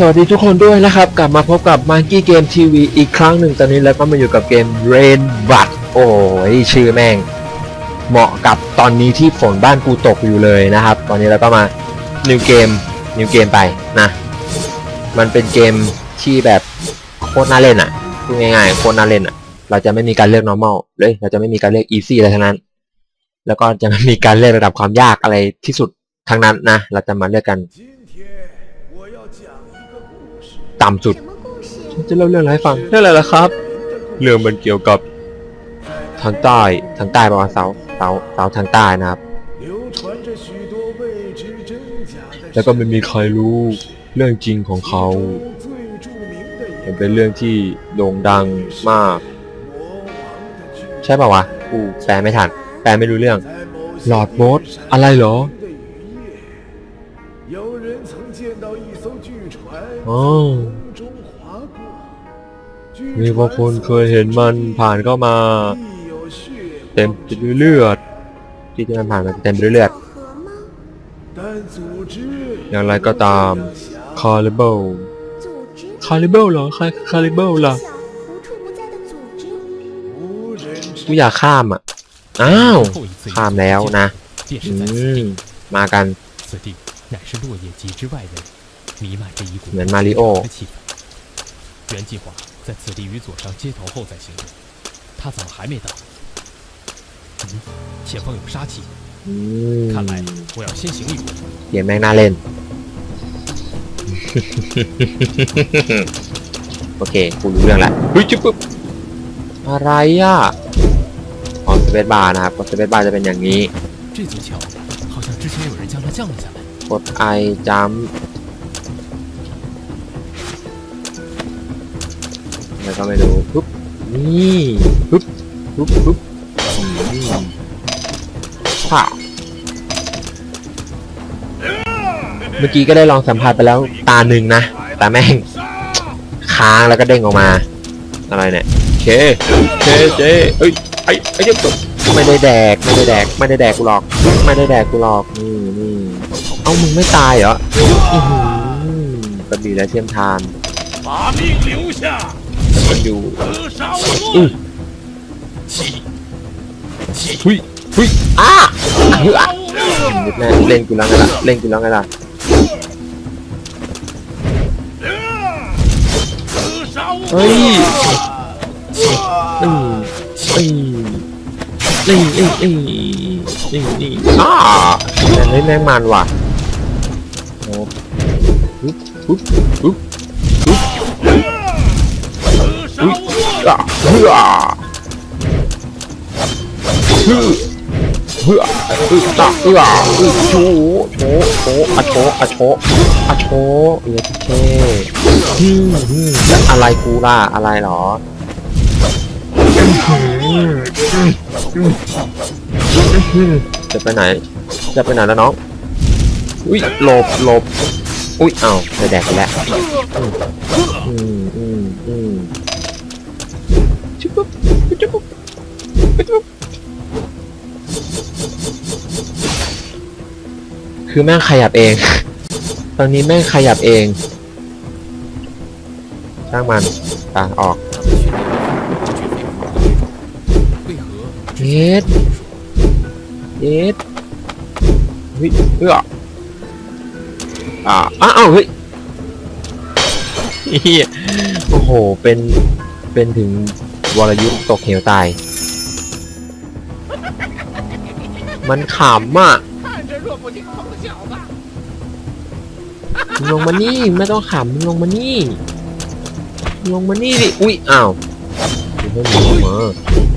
สวัสดีทุกคนด้วยนะครับ กลับมาพบกับ Monkey Game TV อีกครั้งหนึ่งตอนนี้แล้วก็มาอยู่กับเกม Rain b u t โอ้ยชื่อแม่ง เหมาะกับตอนนี้ที่ฝนบ้านกูตกอยู่เลยนะครับ ตอนนี้เราก็มา New Game New Game ไปนะ มันเป็นเกมที่แบบโคตรน่าเล่นอะพูดง่ายๆโคตรน่าเล่นอะ เราจะไม่มีการเลือก normal เลยเราจะไม่มีการเลือก easy อะไรทั้งนั้น แล้วก็จะไม่มีการเลือกระดับความยากอะไรที่สุดทั้งนั้นนะ เราจะมาเลือกกัน ต่ำสุด ฉันจะเล่าเรื่องอะไรฟังเรื่องอะไรล่ะครับ เรื่องมันเกี่ยวกับทางใต้ทางใต้ประมาณเสาเสาเสาทางใต้นะครับ แล้วก็ไม่มีใครรู้เรื่องจริงของเขา มันเป็นเรื่องที่โด่งดังมาก ใช่ป่าวะ กูแปลไม่ทัน แปลไม่รู้เรื่อง หลอดโมดอะไรเหรอ อ๋มีพวกคุณเคยเห็นมันผ่านเข้ามา เต็มไปด้วยเลือด ที่จะมันผ่านมาเต็มไปด้วยเลือด อย่างไรก็ตามคาริเบลคาริเบลเหรอคาคาริเบิลเหรอกูอยากข้ามอะ อ้าว ข้ามแล้วนะ มากัน 此地乃是落叶集之外的，弥漫着一股 เหมือนมาริโอ 的气氛。原计划在此地与左上接头后再行动，他怎么还没到？嗯，前方有杀气， อืม 看来我要先行一步。 เกมแม่งน่าเล่น โอเค กูรู้เรื่องแล้วเฮ้ยจุ๊บปุ๊บอะไรอ่ะอ๋อสเปซบาร์นะครับกดสเปซบาร์จะเป็นอย่างนี้ 这座桥好像之前有人将它降了下来。 กด I จัม แล้วก็ไม่รู้ปุ๊บ นี่ปุ๊บปุ๊บปุ๊บอืมค่ะเมื่อกี้ก็ได้ลองสัมผัสไปแล้วตาหนึ่งนะ แต่แม่ง ค้างแล้วก็เด้งออกมา อะไรเนี่ยเคเคเจเอ้ยไอ้ไอ้เจ้าตัวไม่ได้แดก ไม่ได้แดก ไม่ได้แดกกูหรอก ไม่ได้แดกกูหรอก นี่นี่เอ้ามึงไม่ตายเหรออื้อหือกระบี่และเทียมทาน 把命留下， มันอยู่อุ้ยอุ้ยอุ้ยอ้าเล่นกูแล้วไงล่ะเล่นกูแล้วไงล่ะเฮ้ยอืมอืมนี่นี่นี่นี่นี่อ้าเล่นแม่งมันว่ะโอ้ปุ๊บปุ๊บปุ๊บ เฮือฮือเฮืออึตะเอืออึโชโชโชอะโชอะโชอะโชเอียเช่ฮึมฮึมแล้วอะไรกูล่ะอะไรหรอจะไปไหน จะไปไหนแล้วน้อง อุ้ยหลบหลบอุ้ยเอ้าได้แดกไปแล้วอืมอืมอืม คือแม่งขยับเอง ตอนนี้แม่งขยับเอง ช่างมันตาออกเอ็ดเอ็ดเฮ้ยเฮ้ยอ่าอ้าวเฮ้ยโอ้โห เป็น เป็นถึง วรยุทธ์ตกเหวตาย มันขำอะมึงลงมานี่ไม่ต้องขำมึงลงมานี่ลงมานี่ดิอุ้ยอ้าวกูให้มึงลงมา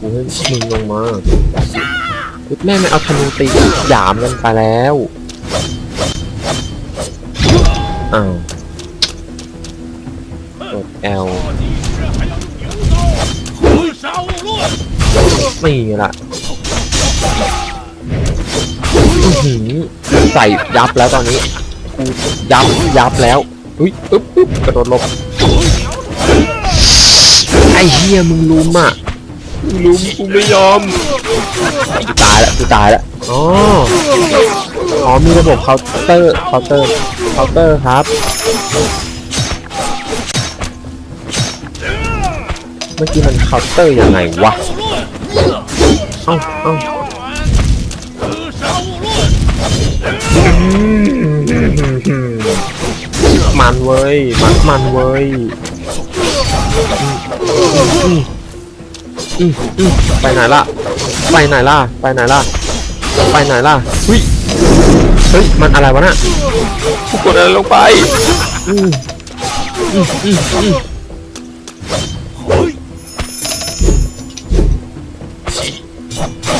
กูให้มึงลงมาแม่ไม่เอาธนูตีหยามกันไปแล้วอ้าวกดเ L นี่ล่ะหืมใส่ยับแล้วตอนนี้ยับยับแล้วอุ้ยอึ๊บอึ๊บกระโดดลบไอเฮียมึงลุมอะลุมกูไม่ยอมกูตายละกูตายละอ๋ออ๋อมีระบบเคาน์เตอร์เคาน์เตอร์เคาน์เตอร์ครับเมื่อกี้มันเคาน์เตอร์ยังไงวะ มันเว้ย มันมันเว้ยไปไหนล่ะ ไปไหนล่ะ ไปไหนล่ะ ไปไหนล่ะเฮ้ยเฮ้ย มันอะไรวะน่ะกดอะไรลงไป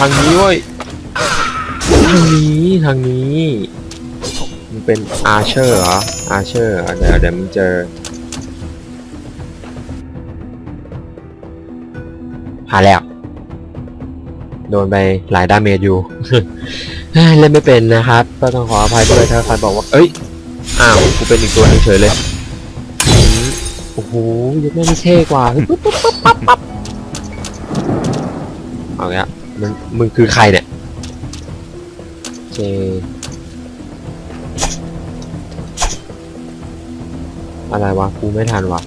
างนี้เว้ยทางนี้ทางนี้มันเป็นอาร์เชอร์เหรออาร์เชอร์เดี๋ยวเดี๋ยวมึงเจอหาแล้วโดนไปหลายดาเมจอยู่เล่นไม่เป็นนะครับ ก็ต้องขออภัยด้วยถ้าใครบอกว่า เอ้ย อ้าวกูเป็นอีกตัวนึงเฉยเลยโอ้โหยัดแม่เท่กว่าปึ๊บปึ๊บปึ๊บปั๊บปั๊บเอาละ มึงมึงคือใครเนี่ยเจอะไรวะกูไม่ทันวะ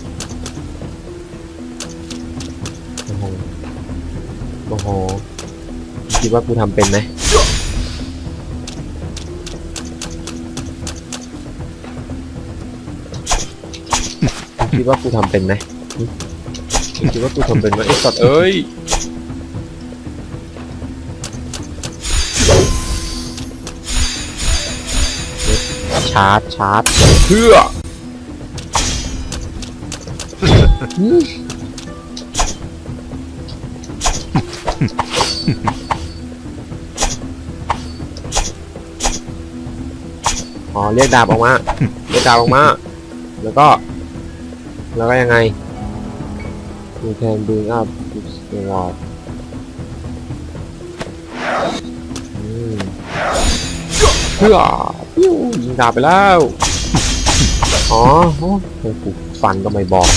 โอ้โหโอ้โหคิดว่ากูทำเป็นไหมคิดว่ากูทำเป็นไหมคิดว่ากูทำเป็นไหมไอ้สัตว์เอ้ย ชาร์จชาร์จเพื่ออ๋อเรียกดาบออกมา เรียกดาบออกมา แล้วก็ แล้วก็ยังไง you can bring up this wall อืมเพื่อ ปิ้วยิงดาบไปแล้ว อ๋อโอ้โหกูฟันก็ไม่บอก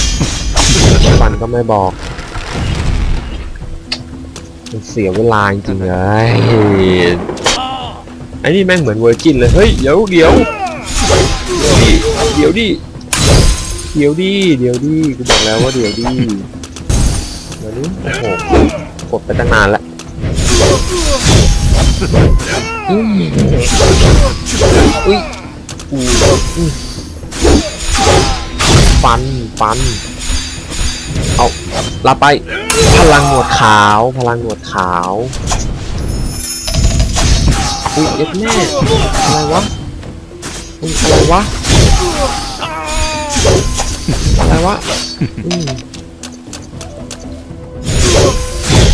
ฟันก็ไม่บอกมันเสียเวลาจริงๆเลยไอ้นี่แม่งเหมือนเวอร์จินเลย เฮ้ย เดี๋ยวเดี๋ยวเดี๋ยวดิ เดี๋ยวดิ เดี๋ยวดิ กูบอกแล้วว่าเดี๋ยวดิเดี๋ยวนี้โอ้โหกดไปตั้งนานแล้ว อืมอุ้ยกูอืมฟันฟัน เอาลาไป พลังหนวดขาว พลังหนวดขาวอุ้ยเย็ดแม่อะไรวะอุ้ยอะไรวะอะไรวะอืม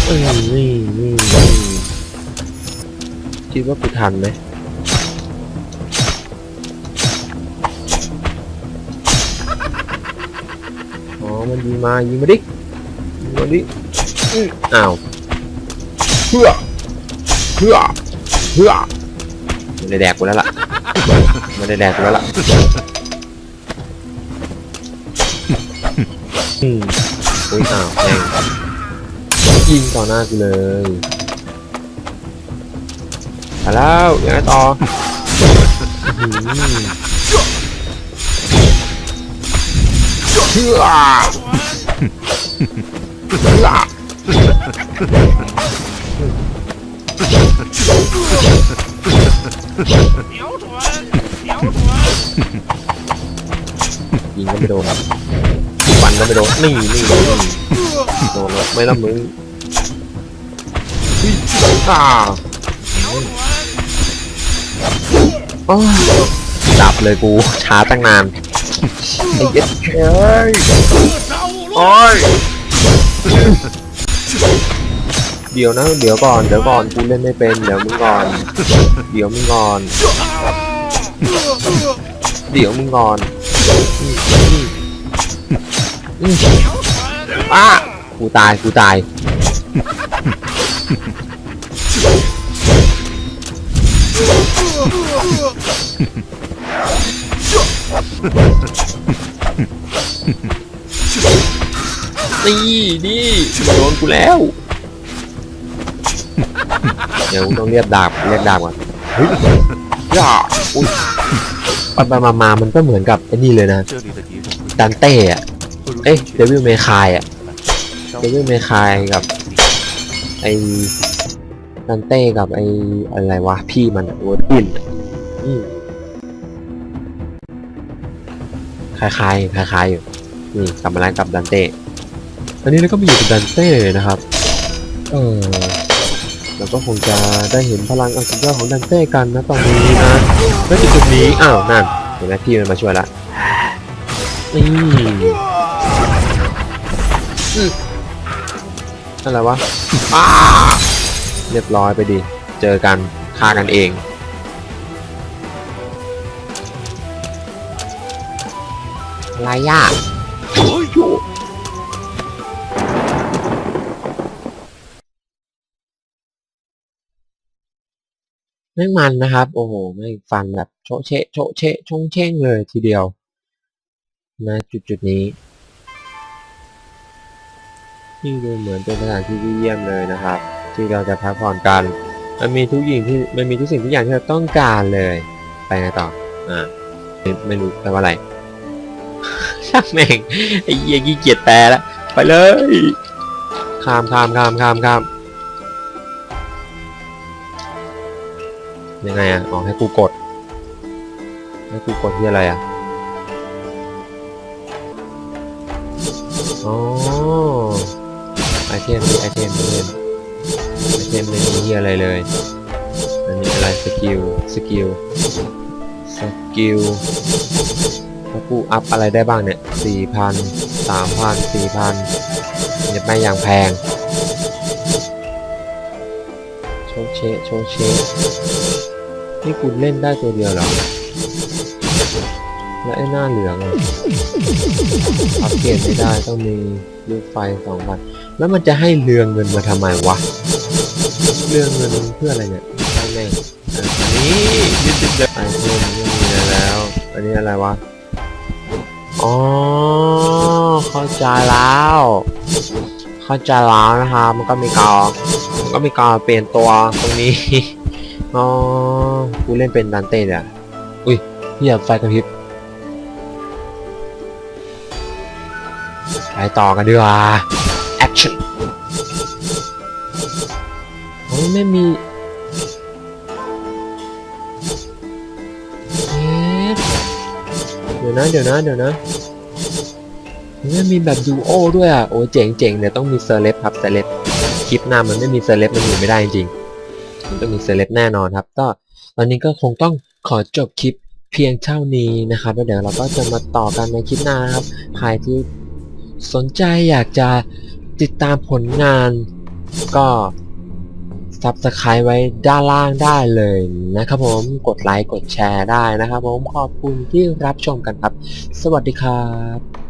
เอ้ยนี่นี่ คิดว่ากูทันไหมอ๋อ มันยิงมา ยิงมาดิยิงมาดิอื้ออ้าวเพื่อเพื่อเพื่อมันได้แดกกูแล้วล่ะมันได้แดกกูแล้วล่ะอืมอุ้ยอ้าวแม่งยิงต่อหน้ากูเลย มาแล้วยังไงต่ออื้อเชื่อเชื่อยิงก็ไม่โดนฟันก็ไม่โดนนี่นี่นี่โดนแล้วไม่ละมึงอุ๊ยอ่า ดับเลยกู ช้าตั้งนานไอ้ย็ดเอยโอ้ยเดี๋ยวนะเดี๋ยวก่อนเดี๋ยวก่อนกูเล่นไม่เป็นเดี๋ยวมึงก่อน เดี๋ยวมึงก่อน เดี๋ยวมึงก่อนอ้ากูตายกูตาย นี่นี่โดนกูแล้ว เดี๋ยวต้องเรียกดาบเรียกดาบก่อนเฮ้ยยาอุ้ยไปไปมามามันก็เหมือนกับไอ้นี่เลยนะดันเต้อะเอ๊ะเดวิลเมคายอะเดวิลเมคายกับไอ ดันเต้กับไออะไรวะพี่มันอะเวิร์ดวินอะอืมคล้ายๆคล้ายๆอยู่นี่กลับมาแล้วกับดันเต้อันนี้เราก็มาอยู่กับดันเต้นะครับ เออเราก็คงจะได้เห็นพลังอันสุดยอดของดันเต้กันนะตอนนี้นะแล้วจุดนี้อ้าวนั่นเห็นไหมพี่มันมาช่วยละนี่อืมอะไรวะอ้า เรียบร้อยไปดิ เจอกันฆ่ากันเอง อะไรอะโอ้ยโยแม่งมันนะครับ โอ้โหแม่งฟันแบบโชเชะโชเชะชงเช่งเลยทีเดียวนะจุดจุดนี้นี่ดูเหมือนเป็นสถานที่ที่เยี่ยมเลยนะครับ ที่เราจะพักผ่อนกัน มันมีทุกอย่างที่มันมีทุกสิ่งทุกอย่างที่เราต้องการเลย ไปไงต่อ อ่าไม่ไม่รู้แปลว่าอะไรช่างแม่งไอ้เหี้ยขี้เกียจแปลแล้วไปเลยข้ามข้ามข้ามข้ามข้ามยังไงอะอ๋อให้กูกดให้กูกดที่อะไรอะอ๋อไอเทมไอเทมไอเทม ทมไม่มีเฮียอะไรเลย อันนี้อะไรสกิล สกิล สกิลถ้ากูอัพอะไรได้บ้างเนี่ยสี่พันสามพันสี่พันเนี่ยไม่อย่างแพงโชว์เชะโชว์เชะนี่คุณเล่นได้ตัวเดียวเหรอ และไอ้หน้าเหลืองอะอัปเกรดไม่ได้ต้องมีลูกไฟสองพัน แล้วมันจะให้เรืองเงินมาทำไมวะ เรืองเงินเพื่ออะไรเนี่ยให้แม่งอะอันนี้ยึดติดเลยไอเทมไม่มีอะไรแล้ว อันนี้อะไรวะ อ๋อ เข้าใจแล้ว เข้าใจแล้วนะครับมันก็มีกาวมันก็มีกาวเปลี่ยนตัวตรงนี้ อ๋อ กูเล่นเป็นดันเต้เนี่ยอุ้ยเฮียไฟกระพริบไปต่อกันดีกว่า action โอ้ยไม่มีเดี๋ยวนะเดี๋ยวนะเดี๋ยวนะมันมีแบบดูโอด้วยอะ โอ้เจ๋งเจ๋งเดี๋ยต้องมีเซเลบครับเซเลบคลิปหน้ามันไม่มีเซเลบมันอยู่ไม่ได้จริงมันต้องมีเซเลบแน่นอนครับ ก็ตอนนี้ก็คงต้องขอจบคลิปเพียงเท่านี้นะครับแล้วเดี๋ยวเราก็จะมาต่อกันในคลิปหน้าครับใครที่สนใจอยากจะ ติดตามผลงานก็ Subscribe ไว้ด้านล่างได้เลยนะครับผมกดไลค์กดแชร์ได้นะครับผมขอบคุณที่รับชมกันครับ สวัสดีครับ